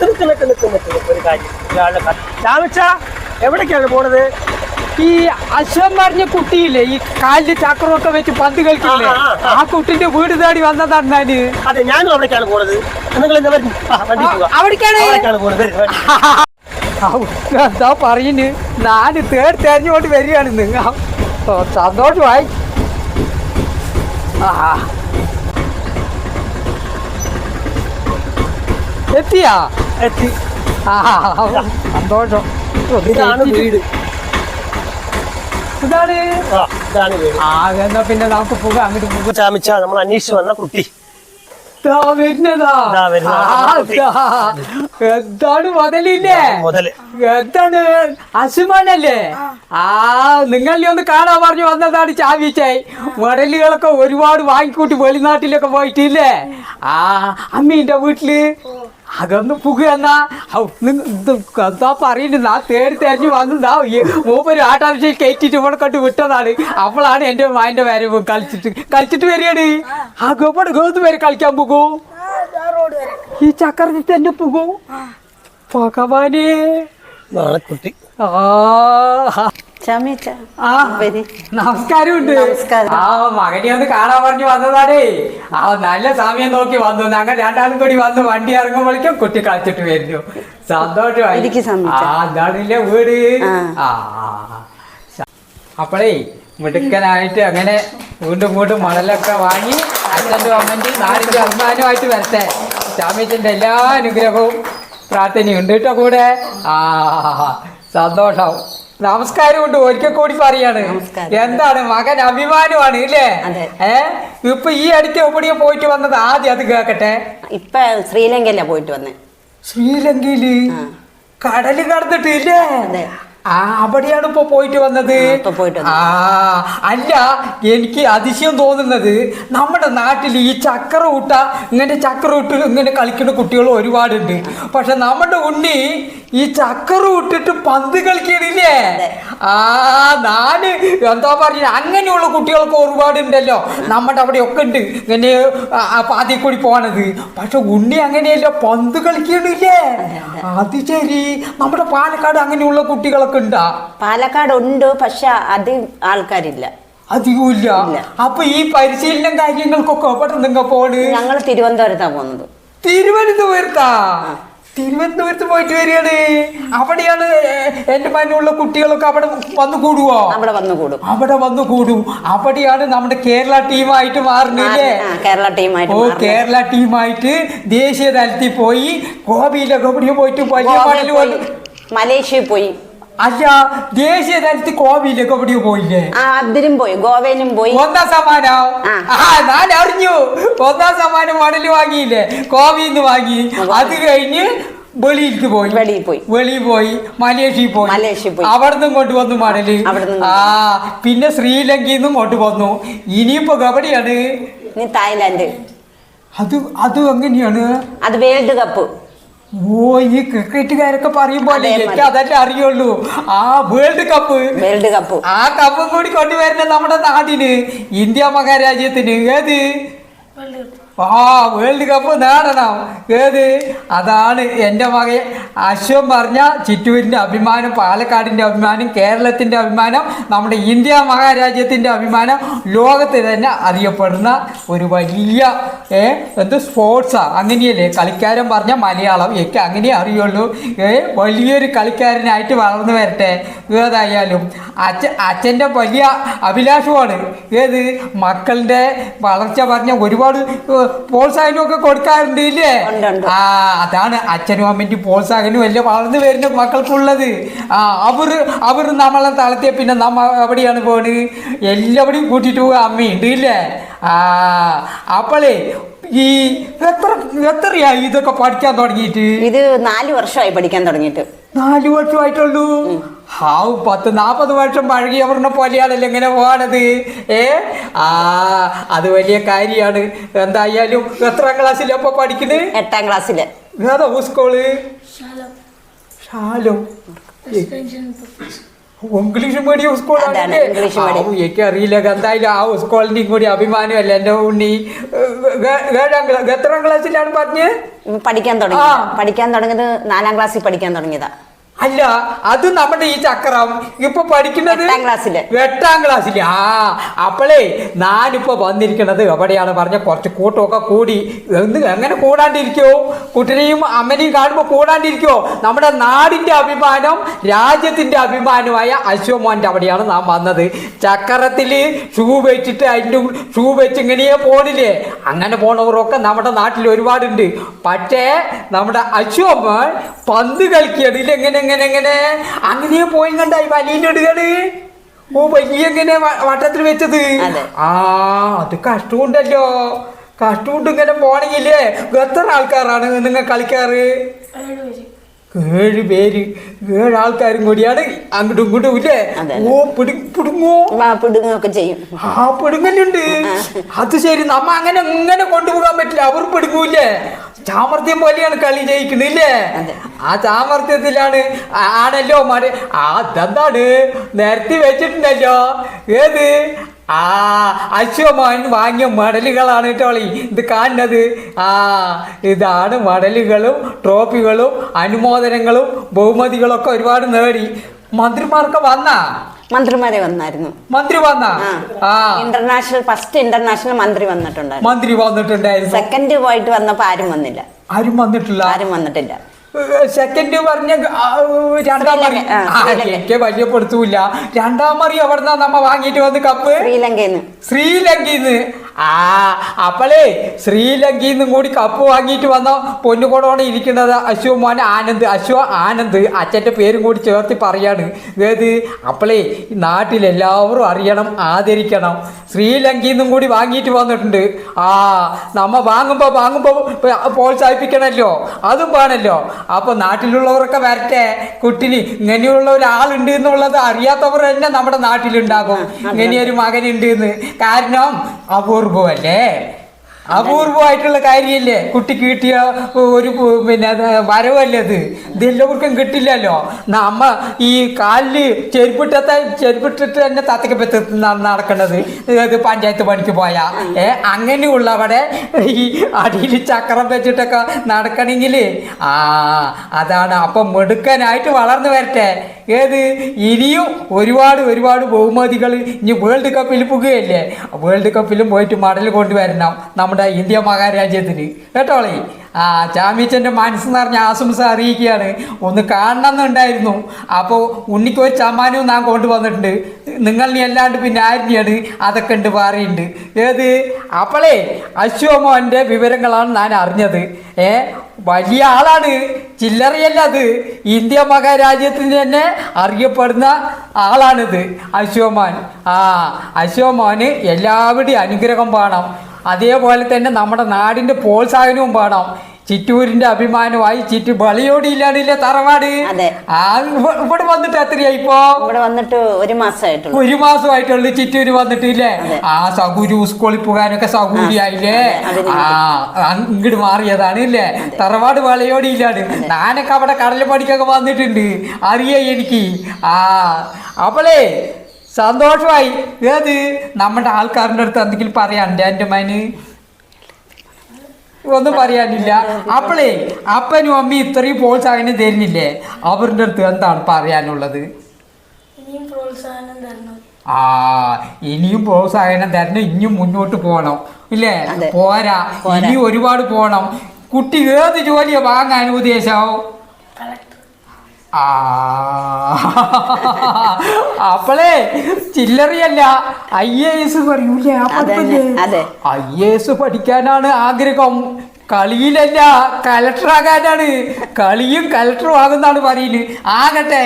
നിക്ക് നിക്ക് നിക്ക് ഒരു കാര്യം. ഒരാളുടെ രാമച്ച എവിടേക്കാണ് പോണത്? ഈ അശ്വം പറഞ്ഞ കുട്ടിയില്ലേ ഈ കാലിൽ ചക്രമൊക്കെ വെച്ച് പന്ത് കളിക്കില്ലേ? ആ, കുട്ടിന്റെ വീട് തേടി വന്നതാണ് ഞാൻ അതെ ഞാനും അവിടേക്കാണ് പോണത്. നിങ്ങൾ അവിടേക്കാണ്? പോണത്. എന്താ പറയുന്നു നാല് തേടി തെരഞ്ഞുകൊണ്ട് വരികയാണ് നിങ്ങൾ സന്തോഷമായി. ആ. എത്തിയാ? എത്തി. ആ സന്തോഷം. ഒന്ന് ഇതാണ്. വീട്. ഇതാണ് ഇതാണ് വീട്. ആ എന്നാ പിന്നെ നമുക്ക് പോകാം അങ്ങോട്ട് പോകാം. ചാമിച്ച നമ്മൾ അന്വേഷിച്ചു വന്ന കുട്ടി. എന്താണ് മുതലില്ലേ? മുതൽ. എന്താണ്? അസുമാനല്ലേ? ആ. നിങ്ങളെ ഒന്ന് കാണാൻ പറഞ്ഞു വന്നതാണ് ചാവിച്ചായി മുടലുകളൊക്കെ ഒരുപാട് വാങ്ങിക്കൂട്ടി വെളിനാട്ടിലൊക്കെ പോയിട്ടില്ലേ? ആ അമ്മീന്റെ വീട്ടിൽ? അതൊന്ന് പുക എന്നാ ഔ, നിങ്ങ ഇത് എന്താ പറയുന്നത് നാ തേടി തെരഞ്ഞു വന്നതാ മൂപ്പര് ആട്ടാവശ്യം കയറ്റിട്ട് ഇവിടെ കണ്ട് വിട്ടതാണ്. അപ്പോഴാണ് എന്റെ മായന്റെ വരവ്. കളിച്ചിട്ട് കളിച്ചിട്ട് വരികയാണ്. ആ ഗോപാട് ഗോത്ത് വരെ കളിക്കാൻ പോകൂ ഈ ചക്രത്തിൽ തന്നെ പോകൂ ഭഗവാനേ. നാളെ കുട്ടി. ആ ആ. നമസ്കാരമുണ്ട്. നമസ്കാരം. ആ മകനെ ഒന്ന് കാണാൻ പറഞ്ഞു വന്നതാണേ. ആ നല്ല സമയം നോക്കി വന്നു. ഞങ്ങൾ രണ്ടാളും കൂടി വന്ന് വണ്ടി ഇറങ്ങുമ്പോഴേക്കും കുട്ടി കളിച്ചിട്ട് വരുന്നു. സന്തോഷമായി. ആ വീട്? ആ. അപ്പളേ മിടുക്കനായിട്ട് അങ്ങനെ വീണ്ടും വീണ്ടും മണലൊക്കെ വാങ്ങി അച്ഛന്റെ അമ്മന്റെ നാടിന്റെ അഭിമാനമായിട്ട് വരട്ടെ. സ്വാമിച്ചന്റെ എല്ലാ അനുഗ്രഹവും പ്രാർത്ഥനയുണ്ട് കേട്ടോ കൂടെ. ആ. സന്തോഷം. നമസ്കാരം ഉണ്ട് ഒരിക്കൽ കൂടി പറയാണ്. എന്താണ് മകൻ അഭിമാനമാണ് ഇല്ലേ. ഏ? ഇപ്പൊ ഈ അടുത്ത് എവിടെയോ പോയിട്ട് വന്നത് ആദ്യം അത് കേക്കട്ടെ. ഇപ്പൊ ശ്രീലങ്കയിലാ പോയിട്ട് വന്നേ? ശ്രീലങ്കയിൽ. കടൽ കടന്നിട്ടില്ലേ. ആ അവിടെയാണ് ഇപ്പൊ പോയിട്ട് വന്നത്. ആ, അല്ല എനിക്ക് അതിശയം തോന്നുന്നത് നമ്മുടെ നാട്ടിൽ ഈ ചക്ര ഊട്ട ഇങ്ങനെ ചക്ര ഊട്ട് ഇങ്ങനെ കളിക്കുന്ന കുട്ടികൾ ഒരുപാടുണ്ട്. പക്ഷെ നമ്മുടെ ഉണ്ണി ഈ ചക്ര ഊട്ടിട്ട് പന്ത് കളിക്കണില്ലേ? ആ നാല് എന്താ പറയുക അങ്ങനെയുള്ള കുട്ടികൾക്ക് ഒരുപാടുണ്ടല്ലോ. നമ്മുടെ അവിടെ ഒക്കെ ഉണ്ട് ഇങ്ങനെ പാതി കൂടി പോണത്. പക്ഷെ ഉണ്ണി അങ്ങനെയല്ല പന്ത് കളിക്കണില്ലേ? അത് ശരി. നമ്മുടെ പാലക്കാട് അങ്ങനെയുള്ള കുട്ടികളൊക്കെ ഉണ്ടാ പാലക്കാട് ഉണ്ട് പക്ഷെ അത് ആൾക്കാരില്ല. അധികമില്ല ഇല്ല. അപ്പൊ ഈ പരിശീലനം കാര്യങ്ങൾക്കൊക്കെ എവിടെ നിങ്ങൾ പോണ്? ഞങ്ങൾ തിരുവനന്തപുരത്താ പോകുന്നത് തിരുവനന്തപുരത്താ? തിരുവനന്തപുരത്ത് പോയിട്ട് വരികയാണ്. അവിടെയാണ് എന്റെ മനുള്ള കുട്ടികളൊക്കെ അവിടെ വന്നു കൂടുവോ? അവിടെ വന്നു കൂടും. അവിടെ വന്നു കൂടും. അവിടെയാണ് നമ്മുടെ കേരള ടീമായിട്ട് മാറുന്നില്ലേ കേരള ടീമായിട്ട് ഓ കേരള ടീമായിട്ട് ദേശീയ തലത്തിൽ പോയി ഗോപിയിലൊക്കെ പോയിട്ട് വലിയ മലേഷ്യയിൽ പോയി. അല്ല ദേശീയ തലത്തിൽ ഗോപിയിലൊക്കെ എവിടെയോ പോയില്ലേ? ആ അതിലും പോയി ഗോവയിലും പോയി. ഒന്നാം സമ്മാനം. ആ. ഞാൻ അറിഞ്ഞു. ഒന്നാം സമ്മാനം മെഡൽ വാങ്ങിയില്ലേ? കോവിന്ന് വാങ്ങി. അത് കഴിഞ്ഞ് വെളിയിലേക്ക് പോയി. വെളിയിൽ പോയി. വെളിയിൽ പോയി മലേഷ്യയിൽ പോയി. മലേഷ്യ പോയി. അവിടുന്ന് കൊണ്ടുവന്നു മടൽ മണൽ. ആ പിന്നെ ശ്രീലങ്കയിൽ നിന്നും കൊണ്ടുവന്നു ഇനിയിപ്പോ എവിടെയാണ്? തായ്ലാന്റ് അത് അത് എങ്ങനെയാണ്? അത് വേൾഡ് കപ്പ്. ഓ ഈ ക്രിക്കറ്റുകാരൊക്കെ പറയുമ്പോൾ അതെ, എനിക്ക്. അതല്ലേ അറിയുള്ളൂ. ആ വേൾഡ് കപ്പ് വേൾഡ് കപ്പ്. ആ കപ്പ് കൂടി കൊണ്ടുവരുന്ന നമ്മുടെ നാടിന് ഇന്ത്യ മഹാരാജ്യത്തിന്. ഏത്? ആ വേൾഡ് കപ്പ് നേടണം. ഏത്? അതാണ് എന്റെ മകൻ. അശ്വം പറഞ്ഞ ചിറ്റൂരിന്റെ അഭിമാനം പാലക്കാടിന്റെ അഭിമാനം കേരളത്തിന്റെ അഭിമാനം നമ്മുടെ ഇന്ത്യ മഹാരാജ്യത്തിന്റെ അഭിമാനം ലോകത്ത് തന്നെ അറിയപ്പെടുന്ന ഒരു വലിയ ഏ എന്ത് സ്പോർട്സാണ് അങ്ങനെയല്ലേ? കളിക്കാരൻ പറഞ്ഞ മലയാളം എനിക്ക് അങ്ങനെ അറിയുള്ളൂ. ഏ വലിയൊരു കളിക്കാരനായിട്ട് വളർന്നു വരട്ടെ. ഏതായാലും അച്ഛൻ അച്ഛന്റെ വലിയ അഭിലാഷമാണ് ഏത്? മക്കളുടെ വളർച്ച പറഞ്ഞ ഒരുപാട് ഏ, പ്രോത്സാഹനമൊക്കെ കൊടുക്കാറുണ്ട് ഇല്ലേ. ആ അതാണ് അച്ഛനും അമ്മയ്ക്ക് പ്രോത്സാഹനം വലിയ വളർന്നു വരുന്ന മക്കൾക്കുള്ളത്. ആ അവർ അവർ നമ്മളെ തളർത്തിയ പിന്നെ നമ്മ എവിടെയാണ് പോണ് എല്ലാവരെയും കൂട്ടിയിട്ട് പോകുക അമ്മയുണ്ട് ഇല്ലേ? ആ അപ്പോളേ ഈ എത്ര എത്രയായി ഇതൊക്കെ പഠിക്കാൻ തുടങ്ങിയിട്ട്? ഇത് നാല് വർഷമായി പഠിക്കാൻ തുടങ്ങിയിട്ട്. നാല് വർഷമായിട്ടുള്ളൂ? ഹാവ് പത്ത് നാൽപ്പത് വർഷം പഴകിയവരുടെ പോലെയാണല്ലോ ഇങ്ങനെ പോകണത് ഏ? ആ അത് വലിയ കാര്യമാണ്. എന്തായാലും എത്രാം ക്ലാസ്സിലപ്പോ പഠിക്കുന്നത്? എട്ടാം ക്ലാസ്സിൽ. ഏതാ സ്കൂൾ ഷാലോ ഇംഗ്ലീഷ് മീഡിയം സ്കൂളാണ്. എനിക്ക് അറിയില്ല. എന്തായാലും ആ സ്കൂളിന്റെ കൂടി അഭിമാനമല്ല എന്റെ ഉണ്ണി? എത്രാം ക്ലാസ്സിലാണ് പറഞ്ഞ്? പഠിക്കാൻ തുടങ്ങി. പഠിക്കാൻ തുടങ്ങിയത് നാലാം ക്ലാസ്സിൽ പഠിക്കാൻ തുടങ്ങിയതാ. അല്ല അത് നമ്മുടെ ഈ ചക്രം. ഇപ്പൊ പഠിക്കുന്നത് എട്ടാം ക്ലാസ്സിൽ. എട്ടാം ക്ലാസ്സിൽ. ആ അപ്പോളേ ഞാനിപ്പോ വന്നിരിക്കുന്നത് എവിടെയാണ് പറഞ്ഞ കുറച്ച് കൂട്ടമൊക്കെ കൂടി. എന്ന് എങ്ങനെ കൂടാണ്ടിരിക്കോ? കുട്ടിനെയും അമ്മനെയും കാണുമ്പോ കൂടാണ്ടിരിക്കോ? നമ്മുടെ നാടിന്റെ അഭിമാനം രാജ്യത്തിന്റെ അഭിമാനമായ അശ്വമോന്റെ അവിടെയാണ് നാം വന്നത്. ചക്രത്തിൽ ഷൂ വെച്ചിട്ട് അതിന്റെ ഷൂ വെച്ച് ഇങ്ങനെയേ പോണില്ലേ? അങ്ങനെ പോണവരൊക്കെ നമ്മുടെ നാട്ടിൽ ഒരുപാടുണ്ട്. പക്ഷേ നമ്മുടെ അശ്വമോൻ പന്ത് കളിക്കുകയാണ് ഇല്ല എങ്ങനെ എങ്ങനെ? അങ്ങനെ പോയി കണ്ടായി വലിയിലിടുകയാണ് ഓ വലിയ എങ്ങനെ വട്ടത്തിൽ വെച്ചത്? അതെ. ആ അത് കഷ്ടമുണ്ടല്ലോ. കഷ്ടമുണ്ട് ഇങ്ങനെ പോണെങ്കിലേ എത്ര ആൾക്കാരാണ് നിങ്ങൾ കളിക്കാറ്? ഏഴ് പേര്. ഏഴ് ആൾക്കാരും കൂടിയാണ് അങ്ങോട്ടും ഇങ്ങോട്ടും ഇല്ലേ അതെ. ഓ പിടി പിടുങ്ങോ? ആ, പിടുങ്ങുകയൊക്കെ ചെയ്യും. ആ പിടുങ്ങലുണ്ട്. അത് ശരി നമ്മ അങ്ങനെ ഇങ്ങനെ കൊണ്ടുപോകാൻ പറ്റില്ല. അവർ പിടുങ്ങൂല്ലേ? സാമർഥ്യം പോലെയാണ് കളി ജയിക്കുന്നില്ലേ ആ സാമർഥ്യത്തിലാണ് ആ- ആണല്ലോ മാറി. അതെന്താണ്? നിരത്തി വെച്ചിട്ടുണ്ടല്ലോ. ഏത്? ആ അശ്വമാൻ വാങ്ങിയ മടലുകളാണ് കേട്ടോളി ഇത് കാണുന്നത്. ആ ഇതാണ് മടലുകളും ട്രോഫികളും അനുമോദനങ്ങളും ബഹുമതികളൊക്കെ ഒരുപാട് നേടി. മന്ത്രിമാർക്ക് വന്ന? മന്ത്രിമാരെ വന്നായിരുന്നു. മന്ത്രി വന്ന? ഇന്റർനാഷണൽ ഫസ്റ്റ് ഇന്റർനാഷണൽ മന്ത്രി വന്നിട്ടുണ്ടായിരുന്നു. മന്ത്രി വന്നിട്ടുണ്ടായിരുന്നു. സെക്കൻഡ് പോയിട്ട് വന്നപ്പോ ആരും വന്നില്ല. ആരും വന്നിട്ടില്ല? ആരും വന്നിട്ടില്ല. സെക്കൻഡ് പറഞ്ഞ രണ്ടാം മറി. എനിക്ക് പരിചയപ്പെടുത്തൂല രണ്ടാം മറി എവിടുന്നാ നമ്മ വാങ്ങിട്ട് വന്ന് കപ്പ്? ശ്രീലങ്കയിൽ ശ്രീലങ്കയിന്ന്. ആ അപ്പളേ ശ്രീലങ്കയിൽ നിന്നും കൂടി കപ്പ് വാങ്ങിയിട്ട് വന്ന പൊന്നുകൊടോടെ ഇരിക്കുന്നത്. അശ്വ മോൻ ആനന്ദ് അശ്വ ആനന്ദ് അച്ഛന്റെ പേരും കൂടി ചേർത്ത് പറയാണ്. ഏത്? അപ്പളേ നാട്ടിലെല്ലാവരും അറിയണം ആദരിക്കണം. ശ്രീലങ്കയിൽ നിന്നും കൂടി വാങ്ങിയിട്ട് വന്നിട്ടുണ്ട്. ആ നമ്മ വാങ്ങുമ്പോൾ വാങ്ങുമ്പോൾ പ്രോത്സാഹിപ്പിക്കണമല്ലോ അതും വേണമല്ലോ അപ്പോൾ നാട്ടിലുള്ളവരൊക്കെ വരട്ടെ. കുട്ടിന് ഇങ്ങനെയുള്ള ഒരാളുണ്ട് എന്നുള്ളത് അറിയാത്തവർ തന്നെ നമ്മുടെ നാട്ടിലുണ്ടാകും. ഇങ്ങനെയൊരു മകനുണ്ട് എന്ന്. കാരണം por é. അപൂർവമായിട്ടുള്ള കാര്യമല്ലേ? കുട്ടിക്ക് കിട്ടിയ ഒരു പിന്നെ വരവല്ലേ അത്? ഇതെല്ലാവർക്കും കിട്ടില്ലല്ലോ. നമ്മ ഈ കാലിൽ ചെരുപ്പിട്ടത്തെ ചെരുപ്പിട്ടിട്ട് തന്നെ തത്തക്കപ്പത്ത് നടക്കേണ്ടത് ഇത് പഞ്ചായത്ത് പണിക്ക് പോയാ. ഏ അങ്ങനെയുള്ളവിടെ ഈ അടിയിൽ ചക്രം വെച്ചിട്ടൊക്കെ നടക്കണമെങ്കിൽ ആ അതാണ്. അപ്പം മെടുക്കാനായിട്ട് വളർന്നു വരട്ടെ. ഏത്? ഇനിയും ഒരുപാട് ഒരുപാട് ബഹുമതികൾ ഇനി വേൾഡ് കപ്പിൽ പോകുകയല്ലേ വേൾഡ് കപ്പിലും പോയിട്ട് മടൽ കൊണ്ടുവരണം. നമ്മുടെ ഇന്ത്യ മഹാരാജ്യത്തിന്. കേട്ടോളി ആ ചാമ്പ്യച്ചന്റെ മനസ്സെന്ന് പറഞ്ഞ ആശംസ അറിയിക്കുകയാണ്. ഒന്ന് കാണണമെന്നുണ്ടായിരുന്നു. അപ്പോൾ ഉണ്ണിക്ക് ഒരു ചമ്മാനവും ഞാൻ കൊണ്ടുവന്നിട്ടുണ്ട്. നിങ്ങൾ നീ അല്ലാണ്ട് പിന്നെ ആരിനെയാണ് അതൊക്കെ ഉണ്ട് പറയുന്നുണ്ട് ഏത്? അപ്പോളേ അശ്വമോന്റെ വിവരങ്ങളാണ് ഞാൻ അറിഞ്ഞത്. ഏ വലിയ ആളാണ്. ചില്ലറയല്ല അത്. ഇന്ത്യ മഹാരാജ്യത്തിന് തന്നെ അറിയപ്പെടുന്ന ആളാണിത് അശ്വമോൻ. ആ അശ്വമോന് എല്ലാവരുടെയും അനുഗ്രഹം വേണം. അതേപോലെ തന്നെ നമ്മുടെ നാടിന്റെ പ്രോത്സാഹനവും പാടാം. ചിറ്റൂരിന്റെ അഭിമാനമായി ചിറ്റു ബളിയോടിയില്ലാണ്ടില്ല തറവാട്? ഇവിടെ വന്നിട്ട് എത്രയായി ഇപ്പോ? ഇവിടെ വന്നിട്ട് ഒരു മാസമായിട്ടുള്ളൂ. ഒരു മാസമായിട്ടുള്ളു ചിറ്റൂര് വന്നിട്ടില്ലേ. ആ സൗകര്യം സ്കൂളിൽ പോകാനൊക്കെ സൗകര്യമായില്ലേ? ആ ഇങ്ങോട്ട് മാറിയതാണ് ഇല്ലേ? തറവാട് വളയോടിയില്ലാണ് ഞാനൊക്കെ അവിടെ കടൽ പണിക്കൊക്കെ വന്നിട്ടുണ്ട്. അറിയ എനിക്ക്. ആ അപ്പോളേ സന്തോഷമായി. ഏത്? നമ്മുടെ ആൾക്കാരുടെ അടുത്ത് എന്തെങ്കിലും പറയാനുണ്ട് എന്റെ മന് ഒന്നും പറയാനില്ല. അപ്പളേ അപ്പനും അമ്മയും ഇത്രയും പ്രോത്സാഹനം തരുന്നില്ലേ? അവരുടെ അടുത്ത് എന്താണ് പറയാനുള്ളത്? ഇനിയും പ്രോത്സാഹനം തരണം. ആ ഇനിയും പ്രോത്സാഹനം തരണം. ഇനിയും മുന്നോട്ട് പോകണം. ഇല്ലേ? പോരാ. ഇനി ഒരുപാട് പോകണം. കുട്ടി ഏത് ജോലിയാ വാങ്ങാൻ ഉദ്ദേശം? കളക്ടർ. ആ അപ്പളേ ചില്ലറിയല്ല. ഐ എ എസ് പറയൂലേ. ഐ എ എസ് പഠിക്കാനാണ് ആഗ്രഹം. കളിയിലല്ല കലക്ടറാകാനാണ് കളിയും കലക്ടറും ആകുന്നാണ് പറയുന്നത് ആകട്ടെ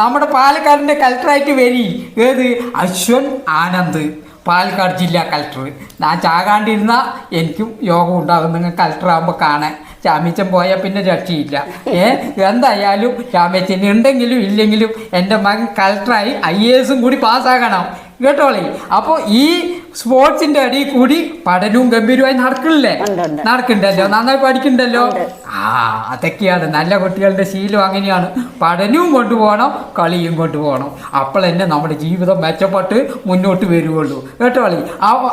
നമ്മുടെ പാലക്കാടിന്റെ കലക്ടറായിട്ട് വരി. ഏത്? അശ്വൻ ആനന്ദ് പാലക്കാട് ജില്ലാ കലക്ടർ ഞാൻ ചാകാണ്ടിരുന്ന എനിക്കും യോഗം ഉണ്ടാകും നിങ്ങൾ കലക്ടർ ആകുമ്പോൾ കാണാൻ. ചാമ്യച്ചൻ പോയാൽ പിന്നെ രക്ഷയില്ല. ഏ? എന്തായാലും രാമേച്ചൻ ഉണ്ടെങ്കിലും ഇല്ലെങ്കിലും എന്റെ മകൻ കളക്ടറായി ഐ എ എസും കൂടി പാസ്സാകണം. കേട്ടോളേ? അപ്പോൾ ഈ സ്പോർട്സിന്റെ അടിയിൽ കൂടി പഠനവും ഗംഭീരമായി ഉണ്ട്. നടക്കണ്ടല്ലോ നന്നായി പഠിക്കണ്ടല്ലോ ആ അതൊക്കെയാണ്. നല്ല കുട്ടികളുടെ ശീലം അങ്ങനെയാണ്. പഠനവും കൊണ്ടുപോകണം കളിയും കൊണ്ടുപോകണം. അപ്പോൾ തന്നെ നമ്മുടെ ജീവിതം മെച്ചപ്പെട്ട് മുന്നോട്ട് വരുവുള്ളൂ. കേട്ടോളി?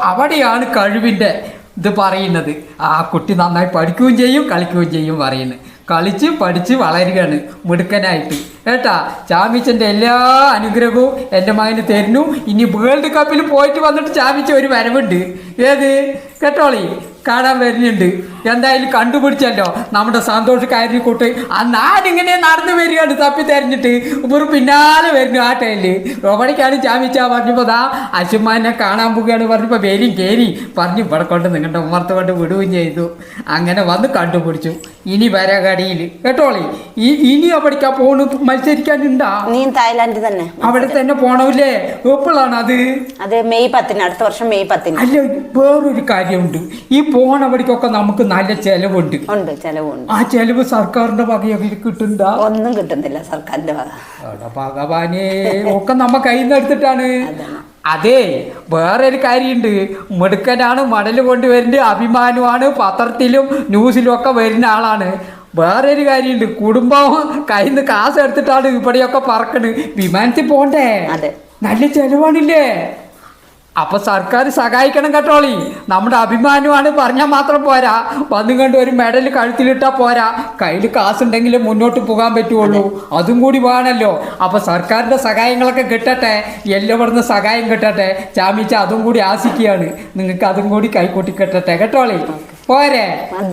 അവിടെയാണ് കഴിവിന്റെ ഇത് പറയുന്നത്. ആ കുട്ടി നന്നായി പഠിക്കുകയും ചെയ്യും കളിക്കുകയും ചെയ്യും പറയുന്നത് കളിച്ച് പഠിച്ച് വളരുകയാണ് മിടുക്കനായിട്ട്. കേട്ടാ ചാമിച്ചന്റെ എല്ലാ അനുഗ്രഹവും എന്റെ മകന് തരുന്നു. ഇനി വേൾഡ് കപ്പിൽ പോയിട്ട് വന്നിട്ട് ചാമിച്ച ഒരു വരവുണ്ട്. ഏത്? കേട്ടോളി. കാണാൻ വരുന്നുണ്ട്. എന്തായാലും കണ്ടുപിടിച്ചല്ലോ. നമ്മുടെ സന്തോഷ് കൂട്ട്. ആ നാടിങ്ങനെ നടന്നു വരികയാണ് തപ്പി തെരഞ്ഞിട്ട്. ഇവർ പിന്നാലെ വരുന്നു ആ ടൈമിൽ റോബണിക്കാണ് ചാമിച്ച പറഞ്ഞപ്പോൾ ദാ അശുമാനെ കാണാൻ പോവുകയാണ് പറഞ്ഞപ്പോൾ വേലിയും കയറി പറഞ്ഞു ഇവിടെ കൊണ്ട് നിങ്ങളുടെ ഉമ്മർത്ത് കൊണ്ട് വിടുകയും ചെയ്തു. അങ്ങനെ വന്ന് കണ്ടുപിടിച്ചു. ഇനി വരാ കടിയിൽ കേട്ടോളി? ഈ ഇനി അവിടേക്കാ പോണ്? മത്സരിക്കാനുണ്ടാ? നീ തായ്ലാന്റിൽ തന്നെ. അവിടെ തന്നെ പോണമില്ലേ എപ്പോഴാണ് അത് അതെ മെയ് പത്തിന് അടുത്ത വർഷം മെയ് പത്തിന്. അല്ല വേറൊരു കാര്യമുണ്ട്. ഈ പോണവടിക്കൊക്കെ നമുക്ക് നല്ല ചെലവുണ്ട്. ഉണ്ട് ചെലവുണ്ട്. ആ ചെലവ് സർക്കാരിന്റെ വകയൊക്കെ കിട്ടുന്നുണ്ടോ? ഒന്നും കിട്ടുന്നില്ല സർക്കാരിന്റെ വക. എടാ ഭഗവാനെ ഒക്കെ നമ്മ കയ്യിൽ നിന്ന് എടുത്തിട്ടാണ്. അതെ വേറൊരു കാര്യമുണ്ട്. മിടുക്കനാണ് മടൽ കൊണ്ടുവരുന്നത് അഭിമാനമാണ് പത്രത്തിലും ന്യൂസിലും ഒക്കെ വരുന്ന ആളാണ്. വേറൊരു കാര്യമുണ്ട്. കുടുംബം കയ്യിൽ നിന്ന് കാശ് എടുത്തിട്ടാണ് ഇവിടെയൊക്കെ പറക്കണ്. വിമാനത്തിൽ പോണ്ടേ? അതെ. നല്ല ചെലവാണില്ലേ? അപ്പൊ സർക്കാർ സഹായിക്കണം കേട്ടോളി. നമ്മുടെ അഭിമാനമാണ് പറഞ്ഞാൽ മാത്രം പോരാ. വന്നു കണ്ട് ഒരു മെഡൽ കഴുത്തിലിട്ടാ പോരാ. കയ്യിൽ കാസ് കാശുണ്ടെങ്കിലേ മുന്നോട്ട് പോകാൻ പറ്റുള്ളൂ. അതും കൂടി വേണമല്ലോ അപ്പൊ സർക്കാരിന്റെ സഹായങ്ങളൊക്കെ കിട്ടട്ടെ. എല്ലാവിടുന്ന് സഹായം കിട്ടട്ടെ. ചാമിച്ച അതും കൂടി ആശിക്കുകയാണ്. നിങ്ങൾക്ക് അതും കൂടി കൈക്കൂട്ടി കിട്ടട്ടെ കേട്ടോളി. പോരെ.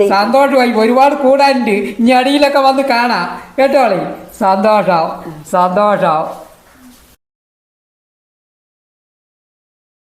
സന്തോഷമായി ഒരുപാട് കൂടാനുണ്ട്. ഇനി അടിയിലൊക്കെ വന്ന് കാണാം. കേട്ടോളി. സന്തോഷം. സന്തോഷം.